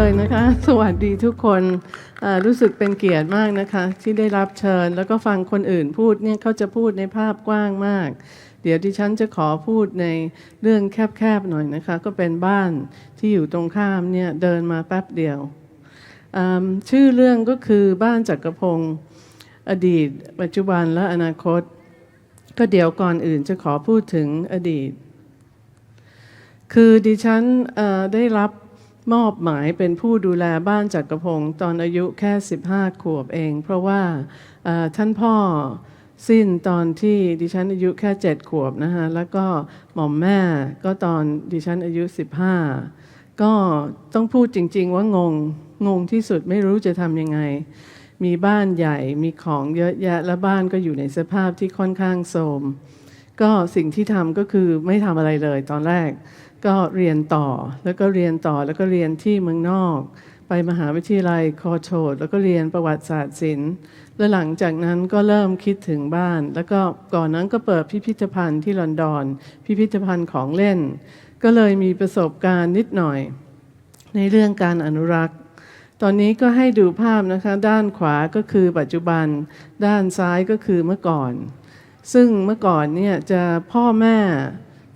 เลยนะคะ สวัสดีทุกคนรู้สึกเป็นเกียรติมากนะคะ ที่ได้รับเชิญ แล้วก็ฟังคนอื่นพูดเนี่ยเขาจะพูดในภาพกว้างมาก เดี๋ยวดิฉันจะขอพูดในเรื่องแคบๆหน่อยนะคะ ก็เป็นบ้านที่อยู่ตรงข้ามเนี่ยเดินมาแป๊บเดียว ชื่อเรื่องก็คือบ้านจักรพงศ์อดีต ปัจจุบันและอนาคต ก็เดี๋ยวก่อนอื่นจะขอพูดถึงอดีต คือดิฉันได้รับ มอบหมายเป็นผู้ดูแลบ้านจักรพงศ์ตอนอายุแค่ 15 ขวบเอง เพราะว่าท่านพ่อสิ้นตอนที่ดิฉันอายุแค่ 7 ขวบนะคะแล้วก็หม่อมแม่ก็ตอนดิฉันอายุ 15 ก็ต้องพูดจริง ๆ ว่างง งงที่สุดไม่รู้จะทำยังไง มีบ้านใหญ่มีของเยอะแยะและบ้านก็อยู่ในสภาพที่ค่อนข้างโทรมก็สิ่งที่ทำก็คือไม่ทำอะไรเลยตอนแรก ก็เรียนต่อแล้วก็เรียนต่อแล้วก็เรียนที่เมืองนอก ไปมหาวิทยาลัยคอโชดแล้วก็เรียนประวัติศาสตร์ศิลป์และหลังจากนั้นก็เริ่มคิดถึงบ้าน แล้วก็ก่อนนั้นก็เปิดพิพิธภัณฑ์ที่ลอนดอน พิพิธภัณฑ์ของเล่น ก็เลยมีประสบการณ์นิดหน่อย ในเรื่องการอนุรักษ์ ตอนนี้ก็ให้ดูภาพนะคะ ด้านขวาก็คือปัจจุบัน ด้านซ้ายก็คือเมื่อก่อน ซึ่งเมื่อก่อนเนี่ยจะพ่อแม่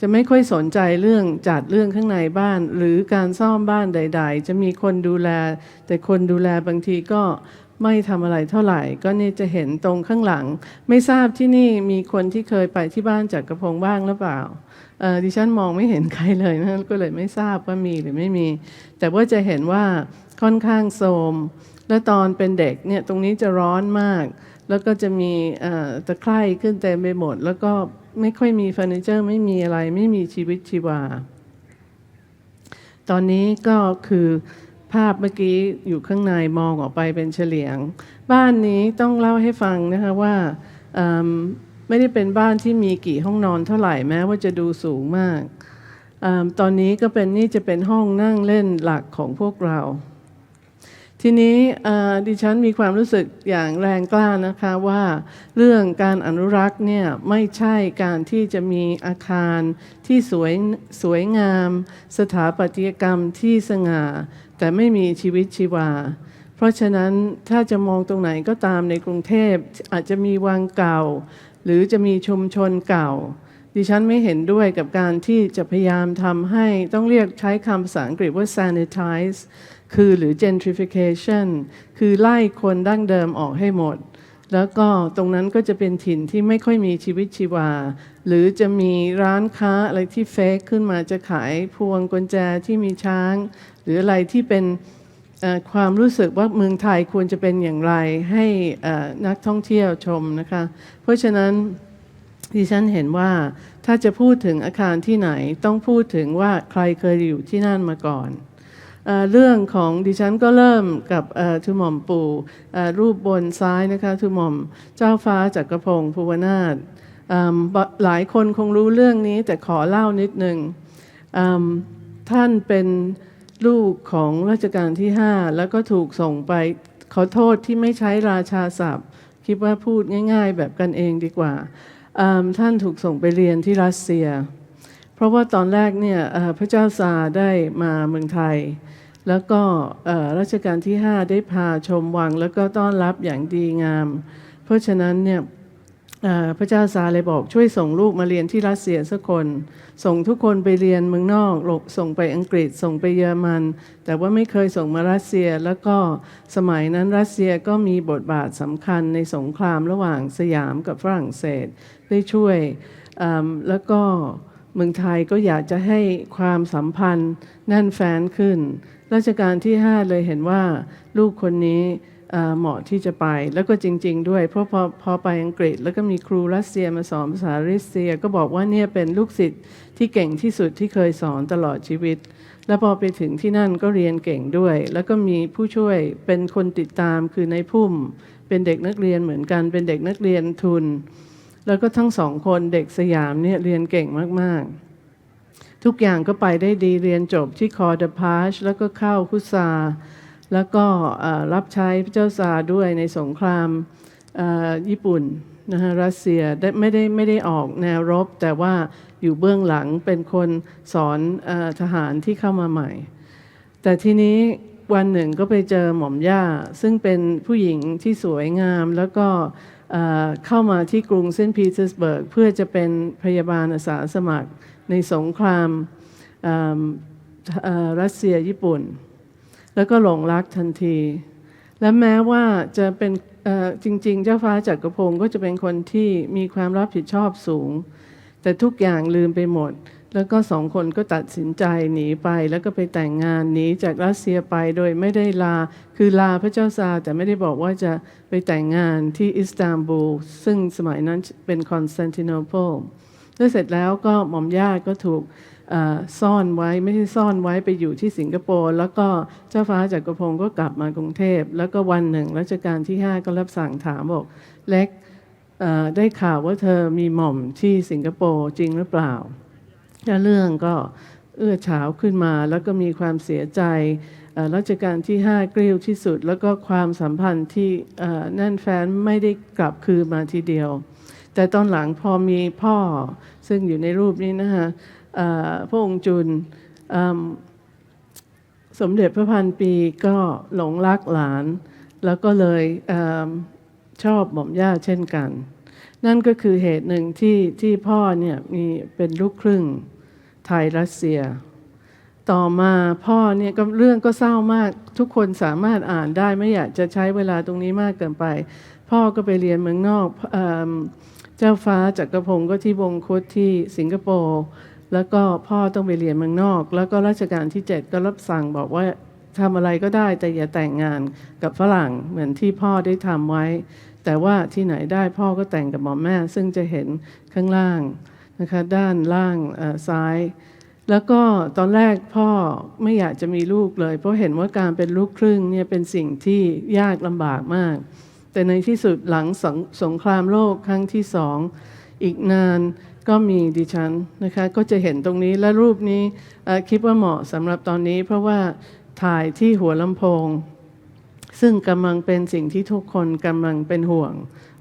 จะไม่ค่อยสนใจเรื่องจัดเรื่องข้างในบ้าน หรือการซ่อมบ้านใด ๆ จะมีคนดูแล แต่คนดูแลบางทีก็ไม่ทำอะไรเท่าไหร่ ก็นี่จะเห็นตรงข้างหลัง ไม่ทราบที่นี่มีคนที่เคยไปที่บ้านจัดกระพงบ้างหรือเปล่าดิฉันมองไม่เห็นใครเลยนะก็เลยไม่ทราบว่ามีหรือไม่มี แต่ว่าจะเห็นว่าค่อนข้างโทรมและตอนเป็นเด็กเนี่ยตรงนี้จะร้อนมาก แล้วก็จะมีตะไคร่ขึ้นเต็มไปหมดแล้วก็ ไม่ค่อยมีเฟอร์นิเจอร์ ไม่มีอะไรไม่มีชีวิตชีวา ตอนนี้ก็คือภาพเมื่อกี้อยู่ข้างในมองออกไปเป็นเฉลียง บ้านนี้ต้องเล่าให้ฟังนะคะว่าไม่ได้เป็นบ้านที่มีกี่ห้องนอนเท่าไหร่แม้ว่าจะดูสูงมากอมตอนนี้ก็เป็นนี่จะเป็นห้องนั่งเล่นหลักของพวกเรา ทีนี้ดิฉันมีความรู้สึกอย่างแรงกล้านะคะว่าเรื่องการอนุรักษ์เนี่ยไม่ใช่การที่จะมีอาคารที่สวยสวยงาม สถาปัตยกรรมที่สง่า แต่ไม่มีชีวิตชีวา เพราะฉะนั้นถ้าจะมองตรงไหนก็ตามในกรุงเทพอาจจะมีวังเก่า หรือจะมีชุมชนเก่าดิฉันไม่เห็นด้วยกับการที่จะพยายามทำให้ต้องเรียกใช้คำภาษาอังกฤษว่า sanitize คือหรือ gentrification คือไล่คนดั้งเดิมออกให้หมด แล้วก็ตรงนั้นก็จะเป็นถิ่นที่ไม่ค่อยมีชีวิตชีวา หรือจะมีร้านค้าอะไรที่เฟกขึ้นมาจะขายพวงกุญแจที่มีช้าง หรืออะไรที่เป็นความรู้สึกว่าเมืองไทยควรจะเป็นอย่างไรให้นักท่องเที่ยวชมนะคะ เพราะฉะนั้นดิฉันเห็นว่าถ้าจะพูดถึงอาคารที่ไหนต้องพูดถึงว่าใครเคยอยู่ที่นั่นมาก่อน เรื่องของดิฉันก็เริ่มกับทุหม่อมปู่รูปบนซ้ายนะคะทุหม่อมเจ้าฟ้าจักรพงศ์ภูวนาถหลายคนคงรู้เรื่องนี้แต่ขอเล่านิดนึงท่านเป็นลูกของรัชกาลที่ 5 แล้วก็ถูกส่งไป ขอโทษที่ไม่ใช้ราชาศัพท์ คิดว่าพูดง่าย ๆ แบบกันเองดีกว่า ท่านถูกส่งไปเรียนที่รัสเซีย เพราะว่าตอนแรกเนี่ยพระเจ้าซาได้มาเมืองไทย แล้วก็รัชกาลที่ 5 ได้พาชมวัง แล้วก็ต้อนรับอย่างดีงาม เพราะฉะนั้นเนี่ยพระเจ้าซาเลยบอกช่วยส่งลูกมาเรียนที่รัสเซียสักคน ส่งทุกคนไปเรียนเมืองนอกลบส่งไปอังกฤษ ส่งไปเยอรมัน แต่ว่าไม่เคยส่งมารัสเซีย แล้วก็สมัยนั้นรัสเซียก็มีบทบาทสำคัญในสงครามระหว่างสยามกับฝรั่งเศส ได้ช่วยแล้วก็ เมืองไทยก็อยากจะให้ความสัมพันธ์แน่นแฟ้นขึ้นรัชกาลที่ 5 เลยเห็นว่าลูกคนนี้เอ่อเหมาะที่จะไป แล้วก็จริง ๆ ด้วย เพราะพอพอไปอังกฤษ แล้วก็มีครูรัสเซียมาสอนภาษารัสเซีย ก็บอกว่าเนี่ยเป็นลูกศิษย์ที่เก่งที่สุดที่เคยสอนตลอดชีวิต แล้วพอไปถึงที่นั่นก็เรียนเก่งด้วย แล้วก็มีผู้ช่วยเป็นคนติดตามคือในพุ่ม เป็นเด็กนักเรียนเหมือนกันเป็นเด็กนักเรียนทุน แล้วก็ทั้งสองคนเด็กสยามเนี่ยเรียนเก่งมาก ๆ ทุกอย่างก็ไปได้ดีเรียนจบที่คอเดพาชแล้วก็เข้าคุซาแล้วก็รับใช้พระเจ้าซาด้วยในสงครามญี่ปุ่นนะฮะรัสเซียได้ไม่ได้ไม่ได้ออกแนวรบ แต่ว่าอยู่เบื้องหลังเป็นคนสอนอทหารที่เข้ามาใหม่ แต่ทีนี้วันหนึ่งก็ไปเจอหม่อมย่า ซึ่งเป็นผู้หญิงที่สวยงามแล้วก็ เข้ามาที่กรุงเซนต์ปีเตอร์สเบิร์กเพื่อจะเป็นพยาบาลอาสาสมัครในสงครามรัสเซียญี่ปุ่น แล้วก็หลงรักทันที และแม้ว่าจะเป็นจริง ๆ เจ้าฟ้าจักรพงศ์ก็จะเป็นคนที่มีความรับผิดชอบสูง แต่ทุกอย่างลืมไปหมด แล้วก็สองคนก็ตัดสินใจหนีไป แล้วก็ไปแต่งงานหนีจากรัสเซียไปโดยไม่ได้ลา คือลาพระเจ้าซาแต่ไม่ได้บอกว่าจะไปแต่งงานที่อิสตันบูลซึ่งสมัยนั้นเป็นคอนสแตนติโนเปิลแล้วเสร็จแล้วก็หม่อมย่าก็ถูกซ่อนไว้ไม่ใช่ซ่อนไว้ไปอยู่ที่สิงคโปร์แล้วก็เจ้าฟ้าจักรพงศ์ก็กลับมากรุงเทพ แล้วก็วันหนึ่งรัชกาลที่ 5 ก็รับสั่งถามบอกเล็กได้ข่าวว่าเธอมีหม่อมที่สิงคโปร์จริงหรือเปล่า เรื่องก็เอื้อฉาวขึ้นมาแล้วก็มีความเสียใจรัชกาลที่ 5 กริ้วที่สุด แล้วก็ความสัมพันธ์ที่เอ่อแน่นแฟ้นไม่ได้กลับคืนมาทีเดียว แต่ตอนหลังพอมีพ่อซึ่งอยู่ในรูปนี้นะคะพระองค์จุนสมเด็จพระพันปีก็หลงรักหลาน แล้วก็เลยเอชอบหม่อมย่าเช่นกัน นั่นก็คือเหตุหนึ่งที่ที่พ่อเนี่ยมีเป็นลูกครึ่ง ไทยรัสเซีย ต่อมาพ่อเนี่ยก็เรื่องก็เศร้ามากทุกคนสามารถอ่านได้ไม่อยากจะใช้เวลาตรงนี้มากเกินไป พ่อก็ไปเรียนเมืองนอกเอเจ้าฟ้าจักรพงศ์ก็ที่วงคุตที่สิงคโปร์แล้วก็พ่อต้องไปเรียนเมืองนอก แล้วก็รัชกาลที่ 7 ก็รับสั่งบอกว่าทำอะไรก็ได้แต่อย่าแต่งงานกับฝรั่งเหมือนที่พ่อได้ทำไว้ แต่ว่าที่ไหนได้พ่อก็แต่งกับหมอมแม่ ซึ่งจะเห็นข้างล่าง นะคะด้านล่างซ้าย แล้วก็ตอนแรกพ่อไม่อยากจะมีลูกเลย เพราะเห็นว่าการเป็นลูกครึ่งเนี่ยเป็นสิ่งที่ยากลำบากมาก แต่ในที่สุดหลังสงสงครามโลกครั้งที่สองอีกนานก็มีดิฉันนะคะก็จะเห็นตรงนี้และรูปนี้คิดว่าเหมาะสำหรับตอนนี้ เพราะว่าถ่ายที่หัวลำโพง ซึ่งกำลังเป็นสิ่งที่ทุกคนกำลังเป็นห่วง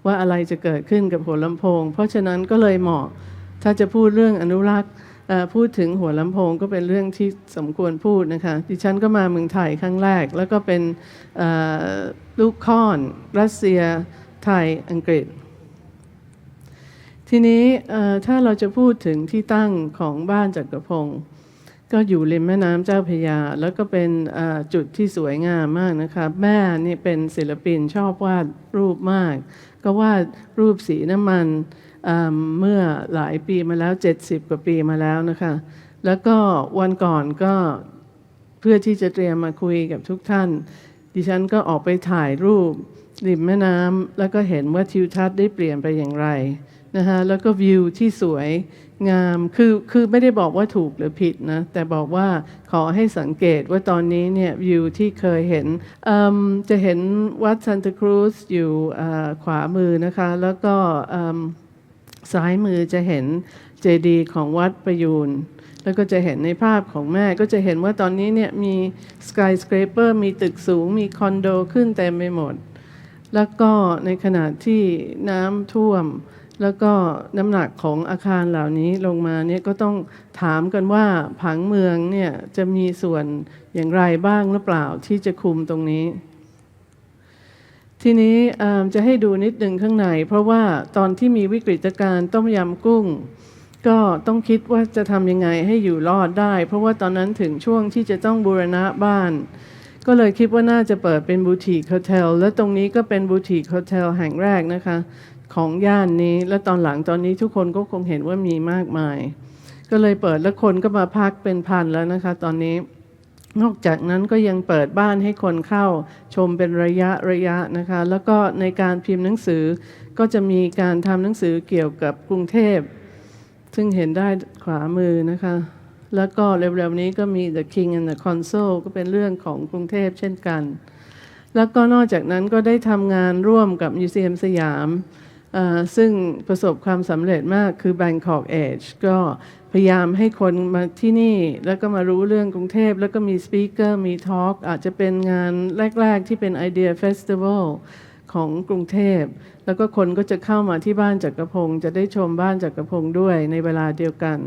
ว่าอะไรจะเกิดขึ้นกับหัวลำโพง เพราะฉะนั้นก็เลยเหมาะ ถ้าจะพูดเรื่องอนุรักษ์พูดถึงหัวลำโพงก็เป็นเรื่องที่สมควรพูดนะคะ ดิฉันก็มาเมืองไทยครั้งแรก แล้วก็เป็นลูกค่อนรัสเซียไทยอังกฤษ ทีนี้ถ้าเราจะพูดถึงที่ตั้งของบ้านจักรพงศ์ก็อยู่ริมแม่น้ำเจ้าพยา แล้วก็เป็นจุดที่สวยงามมากนะคะ แม่นี่เป็นศิลปินชอบวาดรูปมาก ก็วาดรูปสีน้ำมัน เมื่อหลายปีมาแล้ว 70 กว่าปีมาแล้วนะคะ แล้วก็วันก่อนก็เพื่อที่จะเตรียมมาคุยกับทุกท่าน ดิฉันก็ออกไปถ่ายรูปริมแม่น้ำแล้วก็เห็นว่าทิวทัศน์ได้เปลี่ยนไปอย่างไรนะคะแล้วก็วิวที่สวยงามคือคือไม่ได้บอกว่าถูกหรือผิดนะ แต่บอกว่าขอให้สังเกตว่าตอนนี้เนี่ยวิวที่เคยเห็น จะเห็นวัดซันตาครูซอยู่ขวามือนะคะ แล้วก็ ซ้ายมือจะเห็นเจดีย์ของวัดประยูนแล้วก็จะเห็นในภาพของแม่ก็จะเห็นว่าตอนนี้เนี่ยมีสกายส a เปอร์มีตึกสูงมีคอนโดขึ้นเต็มไปหมด แล้วก็ในขณะที่น้ำท่วม แล้วก็น้ำหนักของอาคารเหล่านี้ลงมาเนี่ยก็ต้องถามกันว่าผังเมืองเนี่ยจะมีส่วนอย่างไรบ้างหรือเปล่าที่จะคุมตรงนี้ ทีนี้จะให้ดูนิดหนึ่งข้างใน เพราะว่าตอนที่มีวิกฤตการณ์ต้มยำกุ้ง ก็ต้องคิดว่าจะทำยังไงให้อยู่รอดได้ เพราะว่าตอนนั้นถึงช่วงที่จะต้องบูรณะบ้าน ก็เลยคิดว่าน่าจะเปิดเป็นบูติคโฮเทลและตรงนี้ก็เป็นบูติคโฮเทลแห่งแรกนะคะ ของย่านนี้ และตอนหลังตอนนี้ทุกคนก็คงเห็นว่ามีมากมาย ก็เลยเปิดแล้วคนก็มาพักเป็นพันแล้วนะคะ ตอนนี้ นอกจากนั้นก็ยังเปิดบ้านให้คนเข้าชมเป็นระยะระยะนะคะ แล้วก็ในการพิมพ์หนังสือก็จะมีการทำหนังสือเกี่ยวกับกรุงเทพ ซึ่งเห็นได้ขวามือนะคะ แล้วก็เร็วๆนี้ก็มี The King and the Console ก็เป็นเรื่องของกรุงเทพเช่นกัน แล้วก็นอกจากนั้นก็ได้ทำงานร่วมกับมิวเซียมสยาม ซึ่งประสบความสำเร็จมากคือ Bangkok Age ก็พยายามให้คนมาที่นี่แล้วก็มารู้เรื่องกรุงเทพ แล้วก็มีสปีกเกอร์มีทอล์กอาจจะเป็นงานแรก ๆ ที่เป็นไอเดียเฟสติวัลของกรุงเทพ แล้วก็คนก็จะเข้ามาที่บ้านจักรพงศ์จะได้ชมบ้านจักรพงศ์ด้วยในเวลาเดียวกัน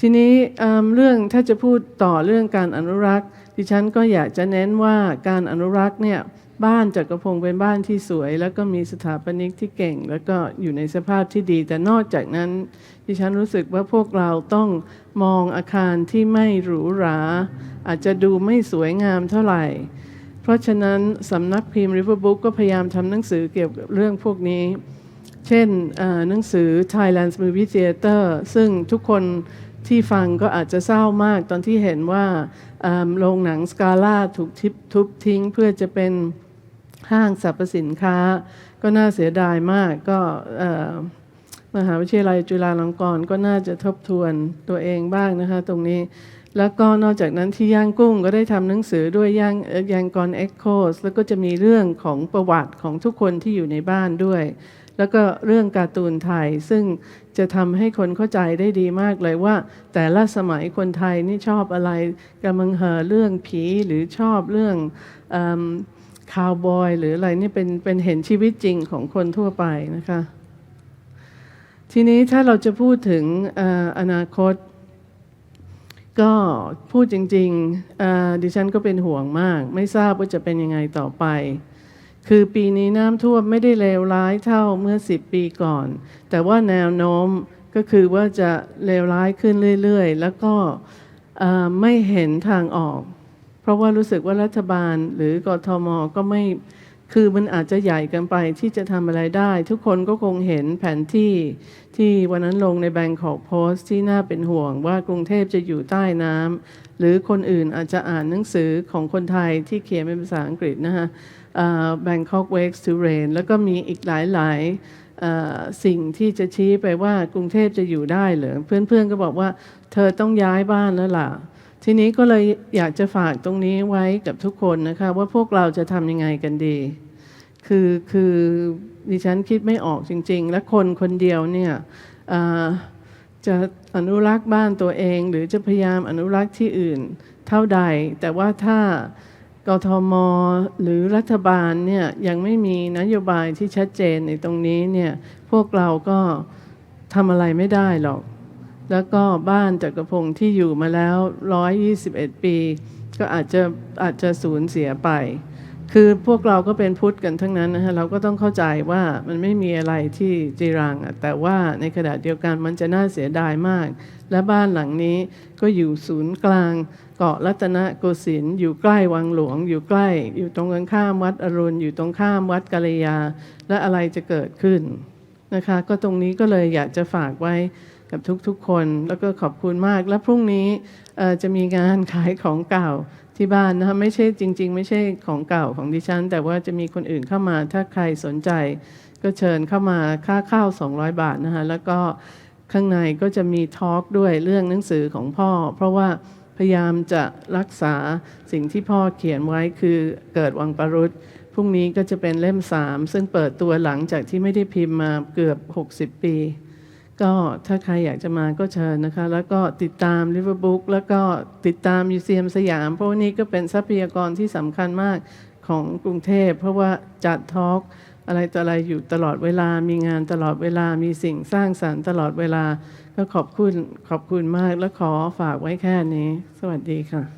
ทีนี้เอิ่มเรื่องถ้าจะพูดต่อเรื่องการอนุรักษ์ ดิฉันก็อยากจะเน้นว่าการอนุรักษ์เนี่ย บ้านจักรพงศ์เป็นบ้านที่สวย แล้วก็มีสถาปนิกที่เก่ง แล้วก็อยู่ในสภาพที่ดี แต่นอกจากนั้นดิฉันรู้สึกว่าพวกเราต้องมองอาคารที่ไม่หรูหรา อาจจะดูไม่สวยงามเท่าไหร่ เพราะฉะนั้นสำนักพิมพ์ River Book ก็พยายามทำหนังสือเกี่ยวกับเรื่องพวกนี้ เช่นหนังสือ Thailand's Movie Theater ซึ่งทุกคนที่ฟังก็อาจจะเศร้ามากตอนที่เห็นว่าโรงหนังสกาล่าถูกทิบทุบทิ้งเพื่อจะเป็น ห้างสรรพสินค้า ก็น่าเสียดายมากก็มหาวิทยาลัยจุฬาลงกรณ์ก็น่าจะทบทวนตัวเองบ้างนะคะ ตรงนี้แล้วก็นอกจากนั้นที่ย่างกุ้งก็ได้ทำหนังสือด้วยย่างย่างกรเอ็กโคสแล้วก็จะมีเรื่องของประวัติของทุกคนที่อยู่ในบ้านด้วย แล้วก็เรื่องการ์ตูนไทย ซึ่งจะทำให้คนเข้าใจได้ดีมากเลยว่า แต่ละสมัยคนไทยนี่ชอบอะไรกำลังเหอเรื่องผีหรือชอบเรื่อง คาวบอยหรืออะไรนี่เป็นเป็นเห็นชีวิตจริงของคนทั่วไปนะคะ ทีนี้ถ้าเราจะพูดถึงออนาคต ก็พูดจริงๆดิฉันก็เป็นห่วงมาก ไม่ทราบว่าจะเป็นยังไงต่อไป คือปีนี้น้ำท่วมไม่ได้เลวร้ายเท่าเมื่อ 10 ปีก่อน แต่ว่าแนวโน้มก็คือว่าจะเลวร้ายขึ้นเรื่อยๆ แล้วก็ไม่เห็นทางออก ราะว่ารู้สึกว่ารัฐบาลหรือกทมก็ไม่คือมันอาจจะใหญ่เกันไปที่จะทำอะไรได้ ทุกคนก็คงเห็นแผนที่ที่วันนั้นลงในแบง k อกโพสต์ที่น่าเป็นห่วงว่ากรุงเทพจะอยู่ใต้น้ำหรือคนอื่นอาจจะอ่านหนังสือของคนไทยที่เขียนเป็นภาษาอังกฤษนะคะ Bangkok Wakes to Rain แล้วก็มีอีกหลายๆสิ่งที่จะชี้ไปว่ากรุงเทพจะอยู่ได้หรือเพื่อนๆก็บอกว่าเธอต้องย้ายบ้านแล้วล่ะ ทีนี้ก็เลยอยากจะฝากตรงนี้ไว้กับทุกคนนะคะ ว่าพวกเราจะทำยังไงกันดี คือคือดิฉันคิดไม่ออกจริง ๆ และคนคนเดียวเนี่ยจะอนุรักษ์บ้านตัวเอง หรือจะพยายามอนุรักษ์ที่อื่นเท่าใด แต่ว่าถ้ากทม หรือรัฐบาลเนี่ยยังไม่มีนโยบายที่ชัดเจนในตรงนี้เนี่ยพวกเราก็ทำอะไรไม่ได้หรอก แล้วก็บ้านจักรพงศ์ที่อยู่มาแล้ว 121 ปี ก็อาจจะอาจจะสูญเสียไป คือพวกเราก็เป็นพุทธกันทั้งนั้นนะฮะเราก็ต้องเข้าใจว่ามันไม่มีอะไรที่จีรังแต่ว่าในขณะเดียวกันมันจะน่าเสียดายมาก และบ้านหลังนี้ก็อยู่ศูนย์กลาง เกาะรัตนโกสินทร์อยู่ใกล้วังหลวง อยู่ใกล้ อยู่ตรงกันข้ามวัดอรุณ อยู่ตรงข้ามวัดกาลยา และอะไรจะเกิดขึ้นนะคะ ก็ตรงนี้ก็เลยอยากจะฝากไว้ กับทุกๆคน แล้วก็ขอบคุณมาก และพรุ่งนี้จะมีงานขายของเก่าที่บ้านนะคะไม่ใช่จริง ๆ ไม่ใช่ของเก่าของดิฉัน แต่ว่าจะมีคนอื่นเข้ามา ถ้าใครสนใจก็เชิญเข้ามาค่าข้าว 200 บาทนะคะแล้วก็ข้างในก็จะมีทอล์กด้วยเรื่องหนังสือของพ่อ เพราะว่าพยายามจะรักษาสิ่งที่พ่อเขียนไว้คือเกิดวังปรุษพรุ่งนี้ก็จะเป็นเล่ม3ซึ่งเปิดตัวหลังจากที่ไม่ได้พิมพ์มาเกือบ 60 ปี ก็ถ้าใครอยากจะมาก็เชิญนะคะ แล้วก็ติดตาม River Book แล้วก็ติดตามมิวเซียมสยาม เพราะว่านี่ก็เป็นทรัพยากรที่สำคัญมากของกรุงเทพ เพราะว่าจัดทอล์กอะไรต่ออะไรอยู่ตลอดเวลา มีงานตลอดเวลา มีสิ่งสร้างสรรค์ตลอดเวลา ก็ขอบคุณ ขอบคุณมาก และขอฝากไว้แค่นี้ สวัสดีค่ะ